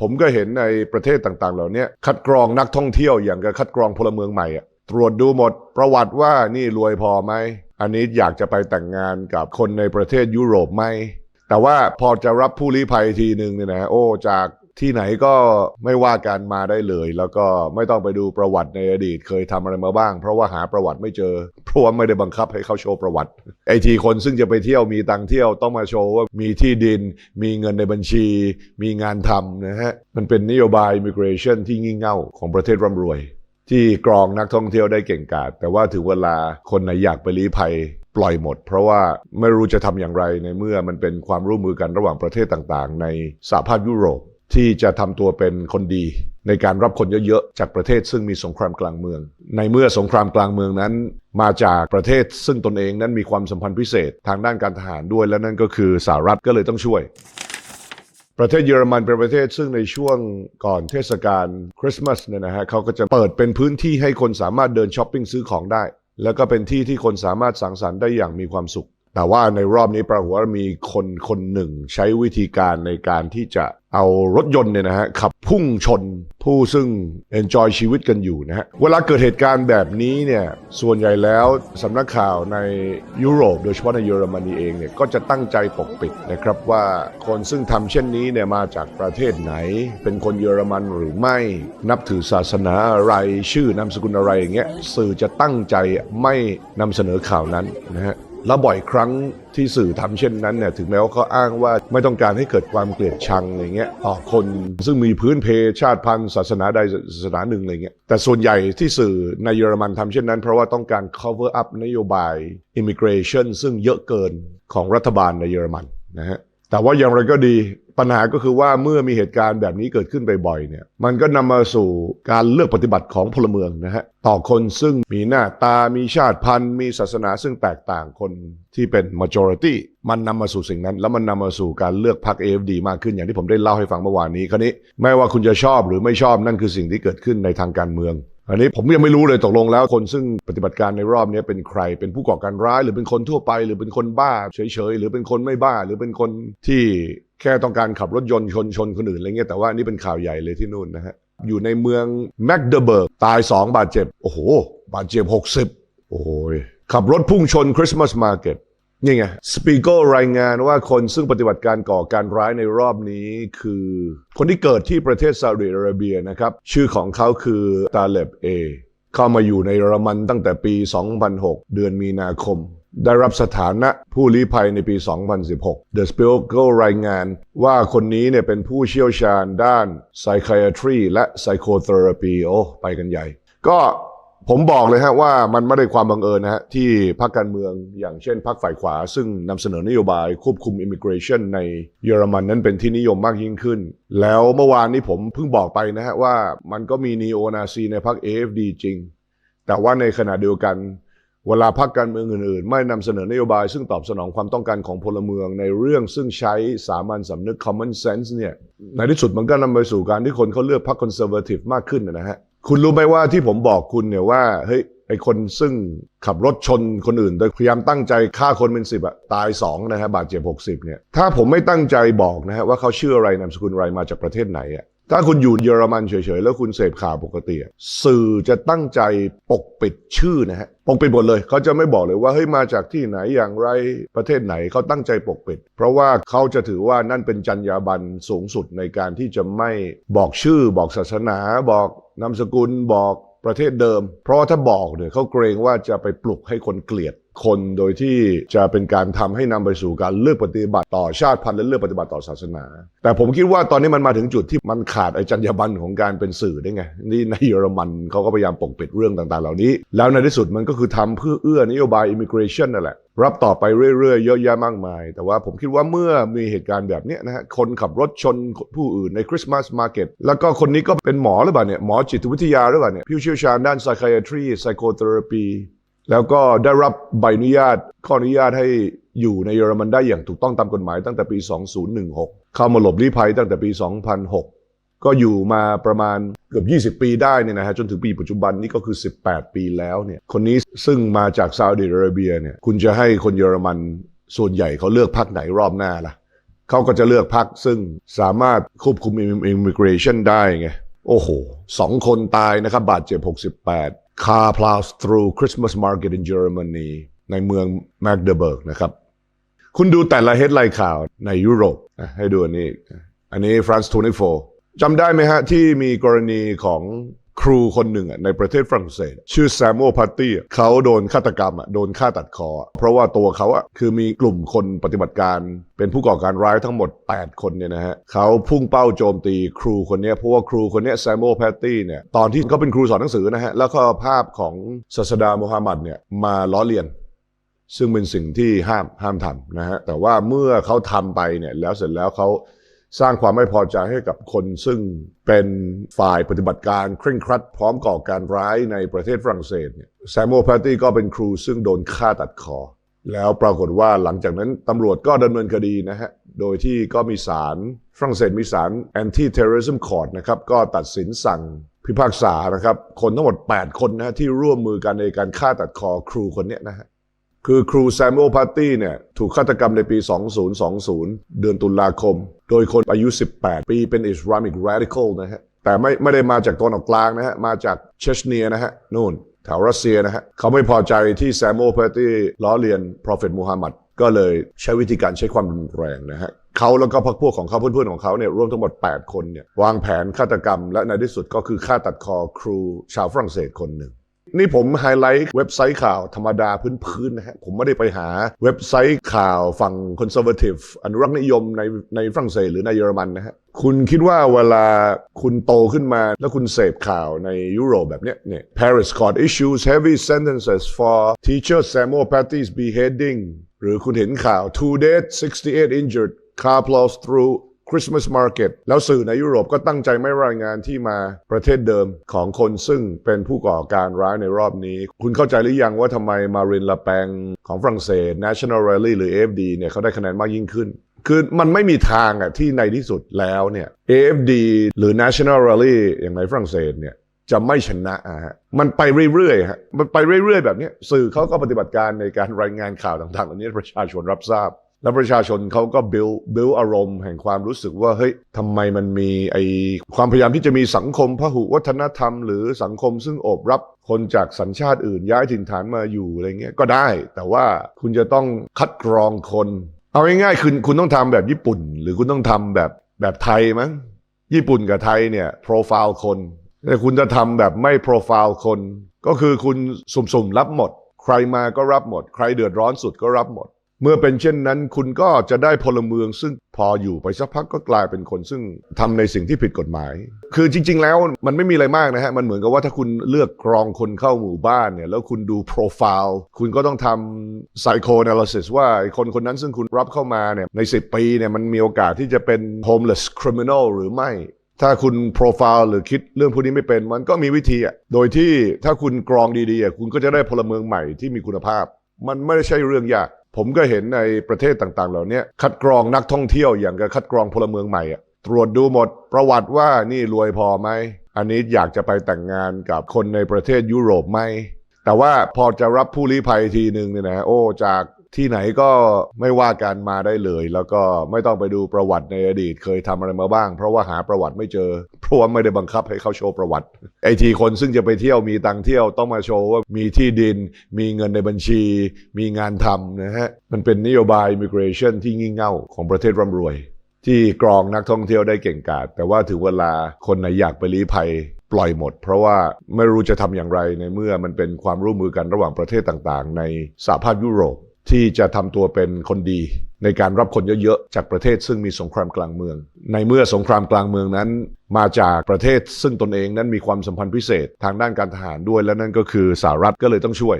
ผมก็เห็นในประเทศต่างๆ เหล่านี้คัดกรองนักท่องเที่ยวอย่างกับคัดกรองพลเมืองใหม่อะตรวจดูหมดประวัติว่านี่รวยพอไหม อันนี้อยากจะไปแต่งงานกับคนในประเทศยุโรปไหม แต่ว่าพอจะรับผู้ลี้ภัยทีหนึ่งเนี่ยนะโอ้จาก ที่ไหนก็ไม่ว่ากันมาได้เลย แล้วก็ไม่ต้องไปดูประวัติในอดีต เคยทำอะไรมาบ้าง เพราะว่าหาประวัติไม่เจอ เพราะว่าไม่ได้บังคับให้เขาโชว์ประวัติ ไอทีคนซึ่งจะไปเที่ยวมีตังเที่ยวต้องมาโชว์ว่ามีที่ดิน มีเงินในบัญชี มีงานทำนะฮะ มันเป็นนโยบาย immigration ที่งี่เง่าของประเทศร่ำรวย ที่กรองนักท่องเที่ยวได้เก่งกาจแต่ว่าถึงเวลาคนไหนอยากไปลี้ภัยปล่อยหมด เพราะว่าไม่รู้จะทำอย่างไรในเมื่อมันเป็นความร่วมมือกันระหว่างประเทศต่างๆ ในสหภาพยุโรป ที่จะทำตัวเป็นคนดี ในการรับคนเยอะๆ จากประเทศซึ่งมีสงครามกลางเมือง ในเมื่อสงครามกลางเมืองนั้น มาจากประเทศซึ่งตนเองนั้นมีความสัมพันธ์พิเศษทางด้านการทหารด้วยและนั่นก็คือสหรัฐก็เลยต้องช่วยประเทศเยอรมันเป็นประเทศซึ่งในช่วงก่อนเทศกาลคริสต์มาสเนี่ยนะฮะเขาก็จะเปิดเป็นพื้นที่ให้คนสามารถเดินช้อปปิ้งซื้อของได้ แล้วก็เป็นที่ที่คนสามารถสังสรรค์ได้อย่างมีความสุข แต่ว่าในรอบนี้ปรากฏว่ามีคนคนหนึ่งใช้วิธีการในการที่จะเอารถยนต์เนี่ยนะฮะขับพุ่งชนผู้ซึ่ง enjoy ชีวิตกันอยู่นะฮะเวลาเกิดเหตุการณ์แบบนี้เนี่ยส่วนใหญ่แล้วสำนักข่าวในยุโรป โดยเฉพาะในเยอรมนีเองเนี่ยก็จะตั้งใจปกปิดนะครับว่าคนซึ่งทำเช่นนี้เนี่ยมาจากประเทศไหน เป็นคนเยอรมันหรือไม่นับถือศาสนาอะไรชื่อนามสกุลอะไรอย่างเงี้ยสื่อจะตั้งใจไม่นำเสนอข่าวนั้นนะฮะ แล้วบ่อยครั้งที่สื่อทำเช่นนั้นเนี่ยถึงแม้ว่าเขาอ้างว่าไม่ต้องการให้เกิดความเกลียดชังอะไรเงี้ยต่อคนซึ่งมีพื้นเพชาติพันธุ์ศาสนาใดศาสนาหนึ่งอะไรเงี้ยแต่ส่วนใหญ่ที่สื่อในเยอรมันทำเช่นนั้น เพราะว่าต้องการ cover up นโยบาย immigration ซึ่งเยอะเกินของรัฐบาลในเยอรมันนะฮะ แต่ว่าอย่างไรก็ดีปัญหาก็คือว่าเมื่อมีเหตุการณ์แบบนี้เกิดขึ้นบ่อยๆเนี่ยมันก็นำมาสู่การเลือกปฏิบัติของพลเมืองนะฮะต่อคนซึ่งมีหน้าตามีชาติพันธุ์ มีศาสนาซึ่งแตกต่างคนที่เป็น majority มันนำมาสู่สิ่งนั้น แล้วมันนำมาสู่การเลือกพรรค AFD มากขึ้นอย่างที่ผมได้เล่าให้ฟังเมื่อวานนี้คราวนี้ไม่ว่าคุณจะชอบหรือไม่ชอบนั่นคือสิ่งที่เกิดขึ้นในทางการเมือง อันนี้ผมยังไม่รู้เลยตกลงแล้วคนซึ่งปฏิบัติการในรอบนี้เป็นใคร เป็นผู้ก่อการร้าย หรือเป็นคนทั่วไป หรือเป็นคนบ้าเฉยๆ หรือเป็นคนไม่บ้า หรือเป็นคนที่แค่ต้องการขับรถยนต์ชนชนคนอื่นอะไรเงี้ยแต่ว่านี่เป็นข่าวใหญ่เลยที่นู่นนะฮะอยู่ในเมืองแมกเดเบิร์กตาย 2 บาดเจ็บ โอ้โห บาดเจ็บ 60 โอ้ยขับรถพุ่งชนคริสต์มาสมาร์เก็ต นี่ไงสปีโกรายงานว่าคนซึ่งปฏิบัติการก่อการร้ายในรอบนี้คือ คนที่เกิดที่ประเทศซาอุดิอาระเบียนะครับ ชื่อของเขาคือตาเลบเอเข้ามาอยู่ในเยอรมันตั้งแต่ปี 2006 เดือนมีนาคม ได้รับสถานะผู้ลี้ภัยในปี 2016 The Spiegel รายงานว่าคนนี้เนี่ยเป็นผู้เชี่ยวชาญด้าน psychiatry และ psychotherapy โอ้ไปกันใหญ่ ก็ ผมบอกเลยฮะว่ามันไม่ได้ความบังเอิญนะฮะที่พรรคการเมืองอย่างเช่นพรรคฝ่ายขวา ซึ่งนำเสนอนโยบายควบคุม immigration ในเยอรมันนั้นเป็นที่นิยมมากยิ่งขึ้น แล้วเมื่อวานนี้ผมเพิ่งบอกไปนะฮะว่ามันก็มีนีโอนาซีในพรรค AFD จริง แต่ว่าในขณะเดียวกัน เวลาพรรคการเมืองอื่นๆ ไม่นำเสนอนโยบายซึ่งตอบสนองความต้องการของพลเมืองในเรื่องซึ่งใช้สามัญสำนึก common sense เนี่ยในที่สุดมันก็นำไปสู่การที่คนเขาเลือกพรรค conservative มากขึ้นนะฮะ คุณรู้ไหมว่าที่ผมบอกคุณเนี่ยว่าเฮ้ยไอคนซึ่งขับรถชนคนอื่น โดยพยายามตั้งใจฆ่าคนเป็นสิบอะตายสองนะฮะบาดเจ็บหกสิบเนี่ยถ้าผมไม่ตั้งใจบอกนะฮะว่าเขาชื่ออะไรนามสกุลอะไรมาจากประเทศไหนอะถ้าคุณอยู่เยอรมันเฉยๆ แล้วคุณเสพข่าวปกติ สื่อจะตั้งใจปกปิดชื่อนะฮะปกปิดหมดเลยเขาจะไม่บอกเลยว่าเฮ้ยมาจากที่ไหนอย่างไรประเทศไหนเขาตั้งใจปกปิด เพราะว่าเขาจะถือว่านั่นเป็นจรรยาบรรณสูงสุดในการที่จะไม่บอกชื่อ บอกศาสนาบอก นามสกุลบอกประเทศเดิม เพราะว่าถ้าบอกเนี่ยเขาเกรงว่าจะไปปลุกให้คนเกลียดคนโดยที่จะเป็นการทำให้นำไปสู่การเลือกปฏิบัติต่อชาติพันธุ์และเลือกปฏิบัติต่อศาสนา แต่ผมคิดว่าตอนนี้มันมาถึงจุดที่มันขาดไอจรรยาบรรณของการเป็นสื่อได้ไงนี่ในเยอรมันเขาก็พยายามปกปิดเรื่องต่างๆ เหล่านี้ แล้วในที่สุดมันก็คือทำเพื่อเอื้อนโยบาย immigration นั่นแหละ รับต่อไปเรื่อยๆ เยอะแยะมากมาย แต่ว่าผมคิดว่าเมื่อมีเหตุการณ์แบบนี้นะฮะคนขับรถชนผู้อื่นในคริสต์มาสมาร์เก็ตแล้วก็คนนี้ก็เป็นหมอหรือเปล่าเนี่ยหมอจิตวิทยาหรือเปล่าเนี่ยผู้เชี่ยวชาญด้าน psychiatry psychotherapy แล้วก็ได้รับใบอนุญาตข้ออนุญาตให้อยู่ในเยอรมันได้อย่างถูกต้องตามกฎหมายตั้งแต่ปี 2016 เข้ามาหลบลี้ภัยตั้งแต่ปี 2006 ก็อยู่มาประมาณเกือบ 20 ปีได้เนี่ยนะฮะจนถึงปีปัจจุบันนี่ก็คือ 18 ปีแล้วเนี่ยคนนี้ซึ่งมาจากซาอุดิอาระเบียเนี่ยคุณจะให้คนเยอรมันส่วนใหญ่เขาเลือกพรรคไหนรอบหน้าล่ะเขาก็จะเลือกพรรคซึ่งสามารถควบคุมอิมิเกรชันได้ไงโอ้โหสองคนตายนะครับ บาดเจ็บ 68 Car plows through Christmas market in Germany ในเมืองแมกเดเบิร์กนะครับ คุณดูแต่ละเฮดไลน์ข่าวในยุโรปให้ดูอันนี้ อันนี้ France 24 จำได้ไหมฮะ ที่มีกรณีของครูคนหนึ่งอะในประเทศฝรั่งเศส ชื่อแซมโอพาร์ตี้เขาโดนฆาตกรรมอะโดนฆ่าตัดคอ เพราะว่าตัวเขาอะคือมีกลุ่มคนปฏิบัติการ เป็นผู้ก่อการร้ายทั้งหมด 8 คนเนี่ยนะฮะเขาพุ่งเป้าโจมตีครูคนนี้เพราะว่าครูคนนี้แซมโอพาร์ตี้เนี่ยตอนที่เขาเป็นครูสอนหนังสือนะฮะแล้วก็ภาพของศาสดามูฮัมหมัดเนี่ยมาล้อเลียนซึ่งเป็นสิ่งที่ห้ามห้ามทำนะฮะแต่ว่าเมื่อเขาทำไปเนี่ยแล้วเสร็จแล้วเขา สร้างความไม่พอใจให้กับคนซึ่งเป็นฝ่ายปฏิบัติการเคร่งครัดพร้อมก่อการร้ายในประเทศฝรั่งเศสเนี่ยแซมโอพาร์ตี้ก็เป็นครูซึ่งโดนฆ่าตัดคอ แล้วปรากฏว่าหลังจากนั้นตำรวจก็ดำเนินคดีนะฮะ โดยที่ก็มีศาลฝรั่งเศสมีศาล anti terrorism court นะครับก็ตัดสินสั่งพิพากษานะครับ คนทั้งหมด 8 คนนะฮะที่ร่วมมือกันในการฆ่าตัดคอครูคนนี้นะฮะ คือครูแซม u อพาร์ตี้เนี่ยถูกฆาตกรรมในปี 2020 เดือนตุลาคม โดยคนอายุ 18 ปีเป็นอิสลามิก radical นะฮะ แต่ไม่ไม่ได้มาจากตะวันออกกลางนะฮะ มาจากเชชเนียนะฮะนู่นแถวรัสเซียนะฮะ เขาไม่พอใจที่แซม u อพาร์ตี้ล้อเลียน Prophet Muhammad ก็เลยใช้วิธีการใช้ความรุนแรงนะฮะเขาแล้วก็พรรคพวกของเขาเพื่อนๆของเขาเนี่ยรวมทั้งหมด 8 คนเนี่ยวางแผนฆาตกรรมและในที่สุดก็คือฆ่าตัดคอครูชาวฝรั่งเศสคนหนึ่ง นี่ผมไฮไลท์เว็บไซต์ข่าวธรรมดาพื้นๆนะฮะผมไม่ได้ไปหาเว็บไซต์ข่าวฝั่งคอนเซอร์เวทีฟอนุรักษ์นิยมในในฝรั่งเศสหรือในเยอรมันนะฮะคุณคิดว่าเวลาคุณโตขึ้นมาแล้วคุณเสพข่าวในยุโรปแบบเนี้ยเนี่ย Paris court issues heavy sentences for teacher Samuel Paty's beheading หรือคุณเห็นข่าว two dead 68 injured car plows through Christmas Market แล้วสื่อในยุโรปก็ตั้งใจไม่รายงานที่มาประเทศเดิมของคนซึ่งเป็นผู้ก่อการร้ายในรอบนี้ คุณเข้าใจหรือยังว่าทำไมมารินลาแปงของฝรั่งเศส National Rally หรือ AFD เนี่ยเขาได้คะแนนมากยิ่งขึ้นคือมันไม่มีทางอะที่ในที่สุดแล้วเนี่ย AFD หรือ National Rally อย่างในฝรั่งเศสเนี่ยจะไม่ชนะอะฮะมันไปเรื่อยๆฮะมันไปเรื่อยๆ แบบนี้สื่อเขาก็ปฏิบัติการในการรายงานข่าวต่างๆเหล่านี้ประชาชนรับทราบ แล้วประชาชนเขาก็บิวบิวอารมณ์แห่งความรู้สึกว่าเฮ้ยทำไมมันมีไอความพยายามที่จะมีสังคมพหุวัฒนธรรม หรือสังคมซึ่งโอบรับคนจากสัญชาติอื่นย้ายถิ่นฐานมาอยู่อะไรเงี้ยก็ได้ แต่ว่าคุณจะต้องคัดกรองคน เอาง่ายๆคือคุณต้องทำแบบญี่ปุ่น หรือคุณต้องทำแบบแบบไทยมั้งญี่ปุ่นกับไทยเนี่ยโปรไฟล์คนแต่คุณจะทำแบบไม่โปรไฟล์คน ก็คือคุณสุ่มๆรับหมด ใครมาก็รับหมด ใครเดือดร้อนสุดก็รับหมด เมื่อเป็นเช่นนั้น คุณก็จะได้พลเมืองซึ่งพออยู่ไปสักพักก็กลายเป็นคนซึ่งทำในสิ่งที่ผิดกฎหมาย คือจริง ๆ แล้วมันไม่มีอะไรมากนะฮะ มันเหมือนกับว่าถ้าคุณเลือกกรองคนเข้าหมู่บ้านเนี่ย แล้วคุณดูโปรไฟล์ คุณก็ต้องทำ psychoanalysis ว่าไอ้คนคนนั้นซึ่งคุณรับเข้ามาเนี่ยใน 10 ปีเนี่ยมันมีโอกาสที่จะเป็น homeless criminal หรือไม่ถ้าคุณโปรไฟล์หรือคิดเรื่องพวกนี้ไม่เป็น มันก็มีวิธีอะ โดยที่ถ้าคุณกรองดีๆ คุณก็จะได้พลเมืองใหม่ที่มีคุณภาพ มันไม่ใช่เรื่องยาก ผมก็เห็นในประเทศต่างๆ เหล่านี้คัดกรองนักท่องเที่ยวอย่างกับคัดกรองพลเมืองใหม่อะตรวจดูหมดประวัติว่านี่รวยพอไหม อันนี้อยากจะไปแต่งงานกับคนในประเทศยุโรปไหม แต่ว่าพอจะรับผู้ลี้ภัยทีหนึ่งเนี่ยนะโอ้จาก ที่ไหนก็ไม่ว่ากันมาได้เลย แล้วก็ไม่ต้องไปดูประวัติในอดีต เคยทำอะไรมาบ้าง เพราะว่าหาประวัติไม่เจอ เพราะว่าไม่ได้บังคับให้เขาโชว์ประวัติไอทีคนซึ่งจะไปเที่ยวมีตังเที่ยวต้องมาโชว์ว่ามีที่ดิน มีเงินในบัญชี มีงานทำนะฮะมันเป็นนโยบาย immigration ที่งี่เง่าของประเทศร่ำรวย ที่กรองนักท่องเที่ยวได้เก่งกาจแต่ว่าถึงเวลาคนไหนอยากไปลี้ภัยปล่อยหมด เพราะว่าไม่รู้จะทำอย่างไรในเมื่อมันเป็นความร่วมมือกันระหว่างประเทศต่างๆ ในสหภาพยุโรป ที่จะทำตัวเป็นคนดีในการรับคนเยอะๆ จากประเทศซึ่งมีสงครามกลางเมือง ในเมื่อสงครามกลางเมืองนั้น มาจากประเทศซึ่งตนเองนั้นมีความสัมพันธ์พิเศษทางด้านการทหารด้วยและนั่นก็คือสหรัฐก็เลยต้องช่วย